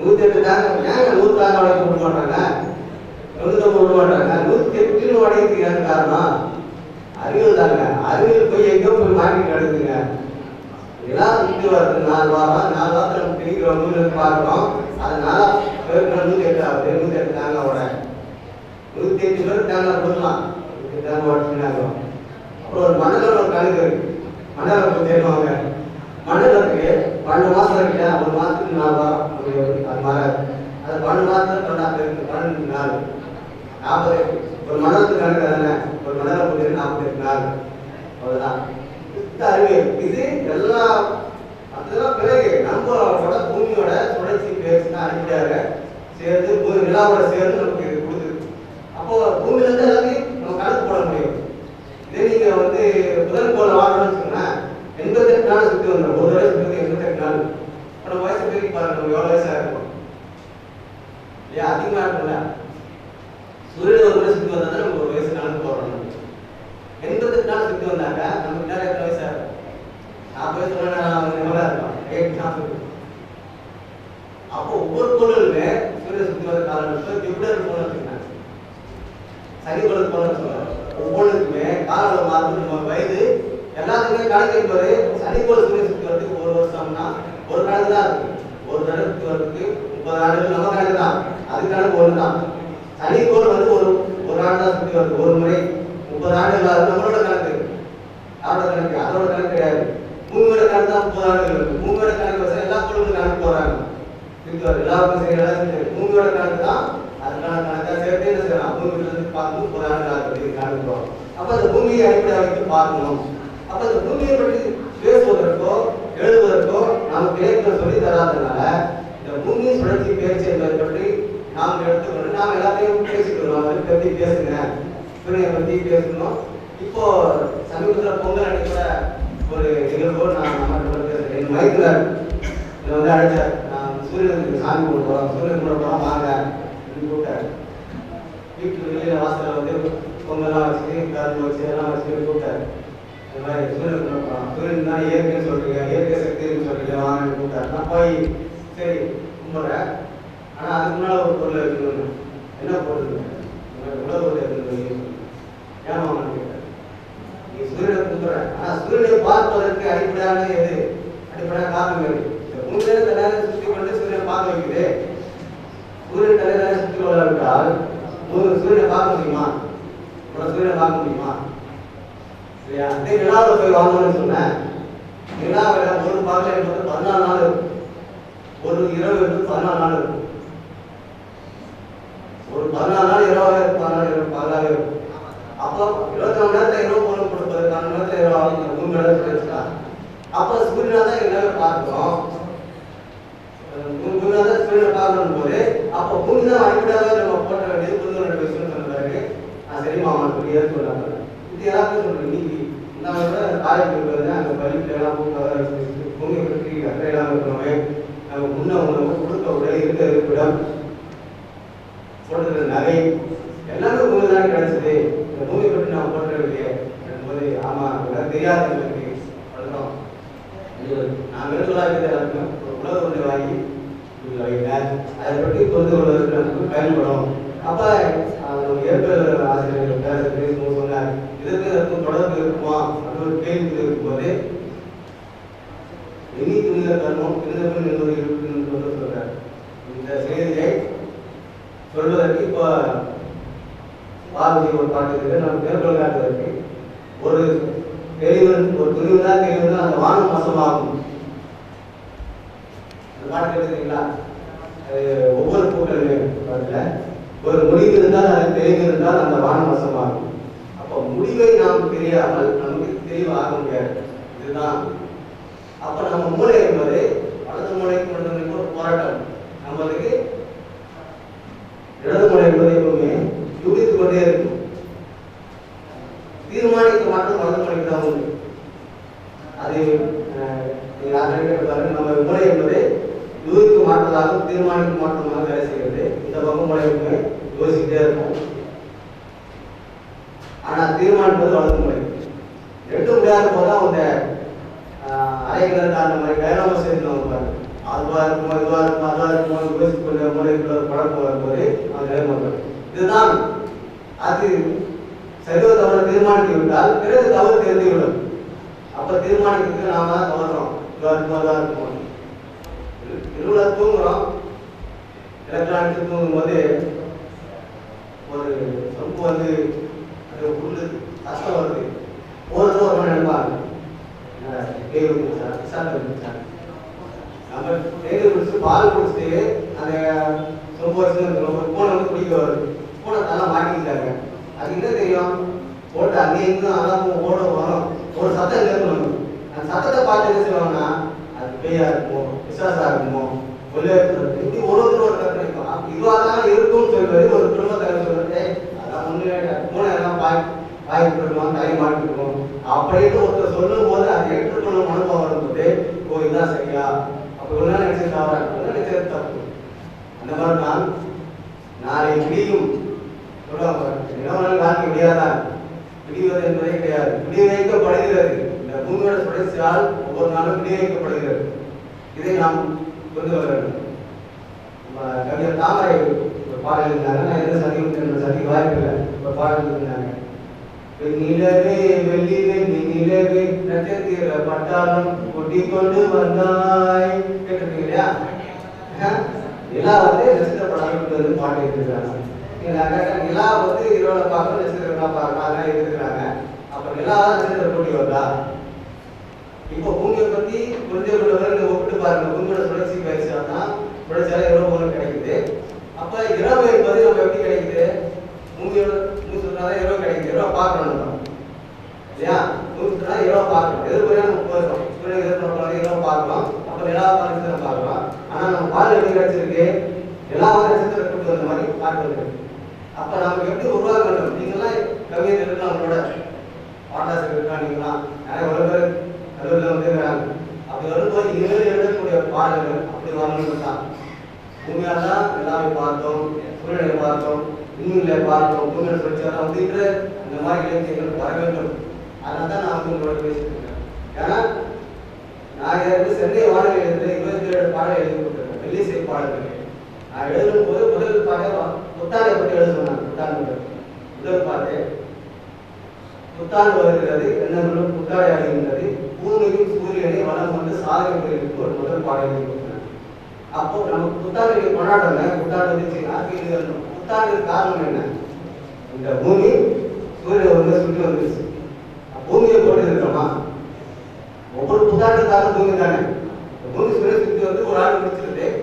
நூத்தி எட்டு தாங்க ஏங்க நூறு தாங்க உடைக்க விட மாட்டாங்க நூத்தி விட மாட்டாங்க நூத்தி எட்டுன்னு உடைக்கிறதுக்கு காரணம்? அறிவியல் தாங்க. அறிவியல் போய் எங்கேயோ போய் மாட்டி கிடக்குங்க? இதெல்லாம் சுற்றி வருது. நாலு வாரம் நாலு வாரத்தில் நம்ம பிரிக்கிறோம் நூறு பார்க்குறோம் அதனால பேருக்கு நூத்தி எட்டு ஆகுது நூத்தி எட்டு தாங்க உட. நூத்தி எட்டு பேர் தேங்காய் கொடுக்கலாம் நூத்தி தேங்காய் உடச்சுனாங்க அப்புறம் ஒரு மணலில் ஒரு கணக்கு இருக்கு. மணலை தேடுவாங்க இருக்கு பன்னெண்டு மாசம் இருக்கு ஒரு மாசத்துக்கு நாலு வாரம் அது மாறாது அது பன்னெண்டு மாசத்துல பன்னெண்டு இருக்கு. பன்னெண்டு நாள். நாற்பது ஒரு மணலுக்கு கணக்கு தானே? ஒரு மணலை போட்டு நாற்பது எட்டு நாள். அவ்வளவுதான். இந்த அறிவியல் இது எல்லா அதெல்லாம் பிறகு நம்மளோட பூமியோட சுழற்சி பேசுனா அடிப்படையாக சேர்ந்து பூமி நிலாவோட சேர்ந்து நமக்கு இது கொடுத்துருக்கு அப்போ பூமியில இருந்து எல்லாத்தையும் நம்ம கணக்கு போட முடியும். இதே நீங்க வந்து புதன் போல வாழணும்னு எண்பத்தி எட்டு நாள் சுத்தி வந்துடும் ஒரு வயசு சுத்தி எண்பத்தி எட்டு நாள் நம்ம வயசு பேருக்கு பாருங்க நம்ம எவ்வளவு வயசா இருக்கும் இல்லையா அதிகமா இருக்கும்ல. சூரியன் ஒரு முறை சுத்தி வந்தா நம்ம ஒரு வயசு கணக்கு போடுறோம் எண்பத்தி எட்டு நாள் சுத்தி வந்தாக்க நமக்கு நேரம் எத்தனை வயசா இருக்கும் நாற்பது வயசு சொன்னா அவங்க எவ்வளவு இருக்கும் எயிட் நாற்பது. அப்போ ஒவ்வொரு பொருளுமே சூரிய சுத்தி வர காலம் ஜூபிட்டர் போன வச்சுக்கோங்க சனி கோளுக்கு போன சொல்லுவாங்க காலம் நம்ம வயது எல்லாத்துக்குமே கணக்கு என்பது சனி கோள் சூரிய சக்தி வரதுக்கு ஒரு வருஷம்னா ஒரு கணக்கு தான் இருக்கு. ஒரு தடவை வரதுக்கு முப்பது ஆண்டுகள் நம்ம கணக்கு தான். அது கணக்கு ஒன்று தான். சனி கோள் வந்து ஒரு ஒரு ஆண்டு தான் சக்தி வருது ஒரு முறை முப்பது ஆண்டுகள் அது நம்மளோட கணக்கு. யாரோட கணக்கு? அதோட கணக்கு கிடையாது. பூமியோட கணக்கு தான் முப்பது ஆண்டுகள் இருக்கு. பூமியோட கணக்கு வச்சு எல்லா கோளுக்கும் கணக்கு போறாங்க சுத்தி எல்லாருக்கும் சரி எல்லாருக்கும் சரி. பூமியோட கணக்கு தான் அதுக்கான கணக்கா சேர்த்து என்ன செய்யலாம்? பூமியில இருந்து பார்த்து முப்பது ஆண்டுகள் ஆகுது கணக்கு போறோம் அப்ப அந்த பூமியை அடிப்படையாக வைத்து பார்க்கணும். அப்ப இந்த பூமியை பற்றி பேசுவதற்கோ எழுதுவதற்கோ நமக்கு பேருக்கு சொல்லி தராதனால இந்த பூமி சுழற்சி பேச்சு என்பதை பற்றி நாம் எடுத்துக்கொண்டு நாம் எல்லாத்தையும் பேசிக்கிறோம் அதை பற்றி பேசுங்க. சூரியனை பற்றி பேசணும். இப்போ சமீபத்தில் பொங்கல் அன்னைக்கு ஒரு நிகழ்வோடு நான் நம்ம பேசுறேன் என் மைக்கில் இதை வந்து அழைச்சார். நான் சூரியனுக்கு சாமி கும்பிட போகிறோம் சூரியன் கூட போகிறோம் வாங்க அப்படின்னு கூப்பிட்டாரு. வீட்டுக்கு வெளியில் வாசலில் வந்து பொங்கல்லாம் வச்சு கரும்பு வச்சு எல்லாம் வச்சு கூப்பிட்டாரு. இந்த மாதிரி சூரியன் கும்பிடலாம் சூரியன் தான் இயற்கைன்னு சொல்கிறீங்க இயற்கை சக்தின்னு சொல்றீங்க வாங்கன்னு கூப்பிட்டாரு நான் போய் சரி கும்பிட்றேன் ஆனால் அதுக்கு முன்னால ஒரு பொருள் இருக்கணும் என்ன பொருள் உங்களுக்கு உலக ஒரு இருக்கணும் ஏன் வாங்கன்னு கேட்டார் நீ சூரியனை கும்பிட்றேன் ஆனா சூரியனை பார்ப்பதற்கு அடிப்படையான எது? அடிப்படையான காரணம் எது? இந்த பூமியில சுற்றி சுத்தி கொண்டு சூரியனை பார்க்க வைக்குது. சூரியன் தலையில சுற்றி கொள்ளாவிட்டால் ஒரு சூரியனை பார்க்க முடியுமா? ஒரு சூரியனை பார்க்க முடியுமா? சரியா அதே நிலாவில் போய் வாங்கணும்னு சொன்னேன். நிலாவில் ஒரு பகல் என்பது பதினாலு நாள் இருக்கும் ஒரு இரவு என்பது பதினாலு நாள் இருக்கும் ஒரு பதினாலு நாள் இரவாக இருக்கும் பதினாலு இரவு பகலாக இருக்கும் அப்போ இருபத்தி நாலு நேரத்தில் இரவு பொருள் கொடுப்பது நாலு நேரத்தில் இரவு ஆகும் மூணு நேரத்தில் வச்சுட்டா. அப்போ சூரியனை தான் எல்லாமே பார்க்கிறோம் பூமியில தான் சூரியனை பார்க்கணும் போது அப்போ மூணு தான் அடிப்படையாக நம்ம போட்ட வேண்டியது புது ரெண்டு விஷயம் சொன்ன பிறகு நான் சரிமா அவனுக்கு ஏற்றுக்கொள்ளாங்க இது எல்லாருக்கும் சொல்றேன் இன்னைக்கு இந்த ஆயிரத்தி காலேஜ் அந்த அங்கே எல்லாம் பூக்க பற்றி அக்கறை இருக்கிறவங்க நம்ம முன்ன உணவு கொடுக்க உடை இருக்க இருப்பிடம் போடுறது நகை எல்லாமே பூமி தான் கிடைச்சது இந்த பூமியை பற்றி நான் போட்டவில்லையே போது ஆமா இதெல்லாம் தெரியாது எனக்கு வளர்றோம் நான் வேண்டுதலாக ஒரு உணவு ஒன்று வாங்கி அதை பற்றி புரிந்து கொள்வதற்கு நமக்கு பயன்படும் அப்போ இயற்பியல் ஒரு கேள்வி இருக்கும்போது இனி துணித கர்மம் திருந்தபின் என்பது இருக்குன்னு வந்து சொல்றார். இந்த செய்தியை சொல்வதற்கு இப்போ பார்வதி ஒரு பாட்டு இருக்கு. நம்ம மேற்கொள் காட்டுவதற்கு ஒரு தெளிவன் ஒரு துணிவுனா தெளிவுனா அந்த வானம் மோசமாகும். அந்த பாட்டு கேட்டுருக்கீங்களா? ஒவ்வொரு பூக்களுமே பாட்டுல ஒரு முடிவு இருந்தால் அது தெளிவு இருந்தால் அந்த வானம் வசமாகும் முடிவை நாம் தெரியாமல் நமக்கு தெளிவாக முடியாது. இதுதான். அப்ப நம்ம மூளை என்பது வலது மூளைக்கு மட்டும் ஒரு போராட்டம். நம்மளுக்கு இடது மூளை என்பது எப்பவுமே யூகித்துக் கொண்டே இருக்கும். தீர்மானிக்க மாற்றம் வலது மூளைக்கு தான் உண்டு. அது அஹ், பாருங்க நம்ம மூளை என்பது யூகிக்க மாற்றதாக தீர்மானிக்க மாற்றமாக வேலை செய்கிறது. இந்த பக்கம் மூளை யோசிக்கிட்டே இருக்கும். தீர்மானிப்பது வலது மூளை ரெண்டும் முடியாத போது அவங்க அரைக்கிறது அந்த மாதிரி வேளாண் சேர்ந்து பாருங்க அதுவா இருக்குமோ இதுவா இருக்கும் அதுவா இருக்குமோ யோசிக்கொள்ள மூலைக்குள்ள பழக்கம் வரும்போது அது நிலைமை இதுதான் அது சரிவோ தவறு தீர்மானித்து விட்டால் பிறகு தவறு தெரிந்துவிடும். அப்ப தீர்மானிக்கிறதுக்கு நாம தான் தவறுறோம் இதுவா இருக்குமோ அதுவா இருக்குமோ. இருள தூங்குறோம் எலக்ட்ரானிக்ஸ் தூங்கும் போது ஒரு சொம்பு வந்து உள்ளு கஷ்டம் வருது ஒரு ஒரு மணி நினைப்பாங்க என்னடா, பேய் வந்துச்சா பிசாசு? நம்ம தேடி குடிச்சு பால் குடிச்சிட்டு அந்த ரொம்ப வருஷம் ஒரு பூனை வந்து குடிக்க வருது. பூனை நல்லா மாட்டிக்கிட்டாங்க. அது என்ன தெரியும்? போட்டு அங்கே இங்கும் அதான் ஓட வரும். ஒரு சத்தம் இருக்கணும் அந்த சத்தத்தை பார்த்து என்ன செய்வாங்கன்னா அது பேயா இருக்குமோ? விசுவாசா இருக்குமோ? ஒல்லியா இருக்கிறது இப்படி ஒரு ஒருத்தர் ஒரு கற்பனை இருக்கும் இதுவாக தான் இருக்கும்னு சொல்லுவாரு ஒரு குடும்பத்தை சொல்றது அதான் ஒண்ணு பூனை எல்லாம் பாய் பாய் விட்டுருக்கோம் மாட்டிருக்கோம் அப்படின்னு ஒருத்தர் சொல்லும் போது அதை ஏற்றுக்கொள்ளும் மனோபாவம் வரும்போது ஓ இதுதான் சரியா? அப்ப இவ்வளவு நினைச்சது தவறா? இவ்வளவு நினைச்சது தப்பு? அந்த மாதிரி தான் நாளை விடியும் சொல்லுவாங்க காக்க முடியாதான் விடிவது என்பதே கிடையாது. விடி வைக்கப்படுகிறது இந்த பூமியோட சுழற்சியால் ஒவ்வொரு நாளும் விடி வைக்கப்படுகிறது இதை நாம் புரிந்து கொள்ள வேண்டும். நம்ம கவிஞர் தாமரை ஒரு பாடல் இருந்தாங்க நான் எந்த சதியும் சதி வாய்ப்பு இல்லை ஒரு பாடல் இருந்தாங்க நிலவே வெள்ளி வெள்ளி நிலவே நட்சத்திர பட்டாளம் கொட்டிக் கொண்டு வந்தாய். கேட்டிருக்கீங்களா? இல்லையா அஹ், வந்து நட்சத்திர பட்டாளம் பாட்டு எடுத்துக்கிறாங்க நிலா வந்து இரவுல பார்க்கணும் நட்சத்திரம் பார்க்கலாம் அதெல்லாம் எடுத்துக்கிறாங்க. அப்ப நிலா தான் கூட்டி வந்தா வருதா இப்போ பூமியை பத்தி புரிஞ்ச கொண்டவர்கள் ஒப்பிட்டு பாருங்க. பூமியோட சுழற்சி பயிற்சியானா சுழற்சியால இரவு மூலம் கிடைக்குது. அப்ப இரவு என்பது நம்ம எப்படி கிடைக்குது பூமியோட பூமி சுற்றினாதான் இரவு கிடைக்குது இரவு பார்க்கணும் நம்ம இல்லையா பூமி சுற்றினா இரவு பார்க்கணும் எதிர்ப்புறையா நம்ம போயிடும் சூரியன் எதிர்ப்பு இரவு பார்க்கலாம் அப்ப நிலா நட்சத்திரம் பார்க்கலாம் ஆனா நம்ம கிடைச்சிருக்கு. எல்லா நட்சத்திரம் கூட்டு மாதிரி பார்க்கறது அப்ப நமக்கு எப்படி உருவாக்க வேண்டும்? நீங்களாம் கவிஞர் இருக்கலாம் நம்மளோட பாட்டாசர் இருக்கா? நீங்களாம் நிறைய ஒரு கல்லூரியில் வந்துருக்கிறாங்க அப்படி வரும்போது இரு எழுதக்கூடிய பாடல்கள் அப்படி வரணும்னு தான் பூமியால் தான் எல்லாமே பார்த்தோம் சூழ்நிலை பார்த்தோம் இன்னும் பார்த்தோம் பூமியோட பிரச்சனை வந்துட்டு இந்த மாதிரி இலக்கியங்கள் வர வேண்டும். அதனால தான் நான் வந்து உங்களோட பேசிட்டு இருக்கேன். ஏன்னா நான் வந்து சென்னை வாடகை எழுதுல இருபத்தி ஏழு பாடல் எழுதி கொடுத்துருக்கேன் வெள்ளிசை நான் எழுதும் போது முதல் பாடல் புத்தாண்டை பற்றி எழுத சொன்னாங்க புத்தாண்டு முதல் பாட்டு புத்தாண்டு வருகிறது எண்ணங்களும் புத்தாடை அடைகின்றது பூமியும் சூரியனை வளம் வந்து சாதனை புரிவதற்கு ஒரு முதல் பாடல் அப்போ நம்ம புத்தாண்டு கொண்டாடுறோங்க புத்தாண்டு வந்துச்சுன்னா இது புத்தாண்டு காரணம் என்ன? இந்த பூமி சூரியன் வந்து சுற்றி வந்துருச்சு. பூமியை போட்டு இருக்கிறோமா ஒவ்வொரு புத்தாண்டு காரணம் பூமி தானே. பூமி சூரிய சுற்றி வந்து ஒரு ஆள் முடிச்சிருந்தேன்